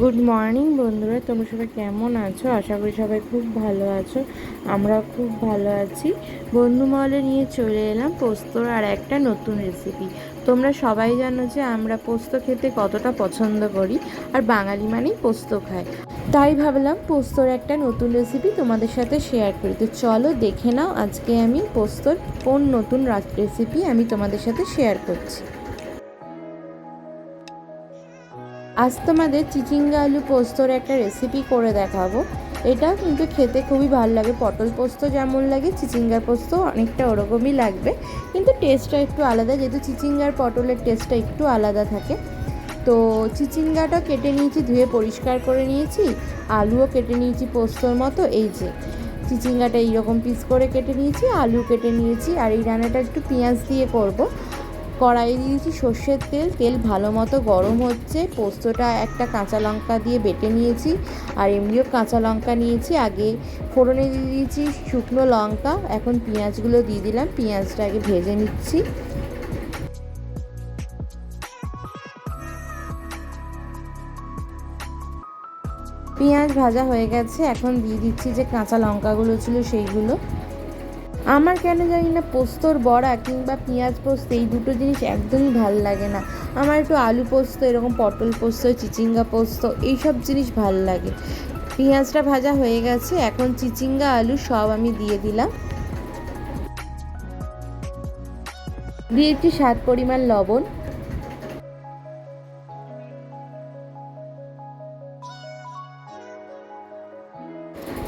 Good morning বন্ধুরা। তোমরা সবাই কেমন আছো? আশা করি সবাই খুব ভালো আছো। আমরা খুব ভালো আছি। বন্ধু মহলে নিয়ে চলে এলাম পোস্তর আর একটা নতুন রেসিপি তোমরা সবাই জানো যে আমরা পোস্ত খেতে কতটা পছন্দ করি আর বাঙালি মানেই পোস্ত খায়। তাই ভাবলাম পোস্তর একটা নতুন রেসিপি তোমাদের সাথে শেয়ার করি। তো চলো দেখে নাও আজকে আমি পোস্তর কোন নতুন রেসিপি আমি তোমাদের সাথে শেয়ার করছি। আজ তোমাদের চিচিঙ্গা আলু পোস্তর একটা রেসিপি করে দেখাবো। এটা কিন্তু খেতে খুবই ভালো লাগে। পটল পোস্ত যেমন লাগে, চিচিঙ্গার পোস্ত অনেকটা ওরকমই লাগবে। কিন্তু টেস্টটা একটু আলাদা, যেহেতু চিচিঙ্গার পটলের টেস্টটা একটু আলাদা থাকে। তো চিচিঙ্গাটা কেটে নিয়েছি, ধুয়ে পরিষ্কার করে নিয়েছি। আলুও কেটে নিয়েছি পোস্তর মতো, এই যে। চিচিঙ্গাটা এইরকম পিস করে কেটে নিয়েছি, আলু কেটে নিয়েছি, আর এই রান্নাটা একটু পেঁয়াজ দিয়ে করব। কড়াইয়ে দিয়েছি সর্ষের তেল। তেল ভালো মতো গরম হচ্ছে। পোস্তটা একটা কাঁচা লঙ্কা দিয়ে বেটে নিয়েছি। আর এমনিও কাঁচা লঙ্কা নিয়েছি। আগে ফোড়নে দিয়ে দিয়েছি শুকনো লঙ্কা। এখন পেঁয়াজগুলো দিয়ে দিলাম। পেঁয়াজটা আগে ভেজে নিচ্ছি। পেঁয়াজ ভাজা হয়ে গেছে। এখন দিয়ে দিচ্ছি যে কাঁচা লঙ্কাগুলো ছিল সেইগুলো। আমার কেন জানি না পোস্তর বড়া কিংবা পেঁয়াজ পোস্ত, এই দুটো জিনিস একদমই ভালো লাগে না। আমার একটু আলু পোস্ত, এরকম পটল পোস্ত, চিচিঙ্গা পোস্ত, এইসব জিনিস ভালো লাগে। পেঁয়াজটা ভাজা হয়ে গেছে, এখন চিচিঙ্গা, আলু সব আমি দিয়ে দিলাম। দিয়ে একটি স্বাদ পরিমাণ লবণ।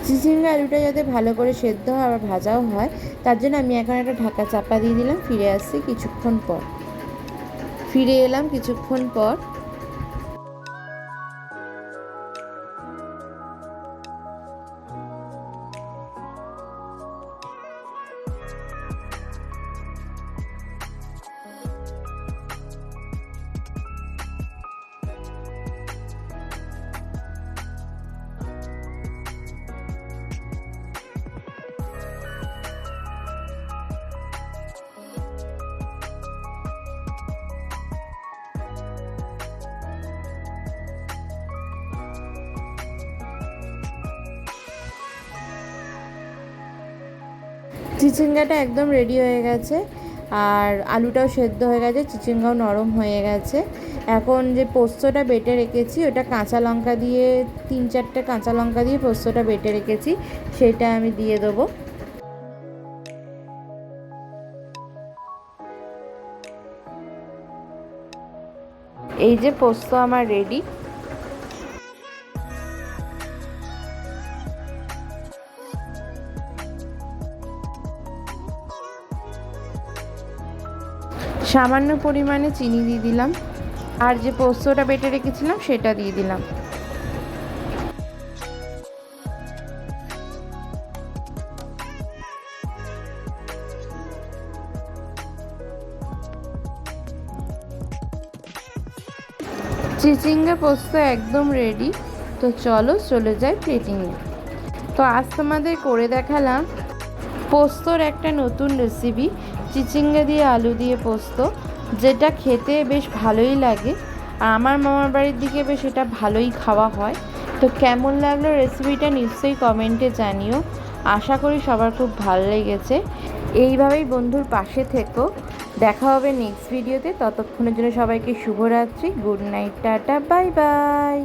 চিচিঙ্গা আলুটা যাতে ভালো করে সেদ্ধ হয় আবার ভাজাও হয়, তার জন্য আমি এখন একটা ঢাকা চাপা দিয়ে দিলাম, ফিরে আসছি কিছুক্ষণ পর। ফিরে এলাম কিছুক্ষণ পর। চিচিঙ্গাটা একদম রেডি হয়ে গেছে। আর আলুটাও সেদ্ধ হয়ে গেছে, চিচিঙ্গাও নরম হয়ে গেছে। এখন যে পোস্তটা বেটে রেখেছি, ওটা কাঁচা লঙ্কা দিয়ে, তিন চারটে কাঁচা লঙ্কা দিয়ে পোস্তটা বেটে রেখেছি, সেটা আমি দিয়ে দেবো। এই যে পোস্ত আমার রেডি সামান্য পরিমাণে চিনি দিয়ে দিলাম। আর যে পোস্তটা বেটে রেখেছিলাম, সেটা দিয়ে দিলাম। চিচিঙ্গা পোস্ত একদম রেডি তো চলো, চলে যাই প্লেটিংয়ে তো আজ তোমাদের করে দেখালাম পোস্তর একটা নতুন রেসিপি চিচিঙ্গা দিয়ে আলু দিয়ে পোস্ত, যেটা খেতে বেশ ভালোই লাগে। আর আমার মামার বাড়ির দিকে বেশ এটা ভালোই খাওয়া হয়। তো কেমন লাগল রেসিপিটা নিশ্চয়ই কমেন্টে জানিও। আশা করি সবার খুব ভালো লেগেছে। এইভাবেই বন্ধুর পাশে থেকো। দেখা হবে নেক্সট ভিডিওতে ততক্ষণের জন্য সবাইকে শুভরাত্রি। Good night tata bye bye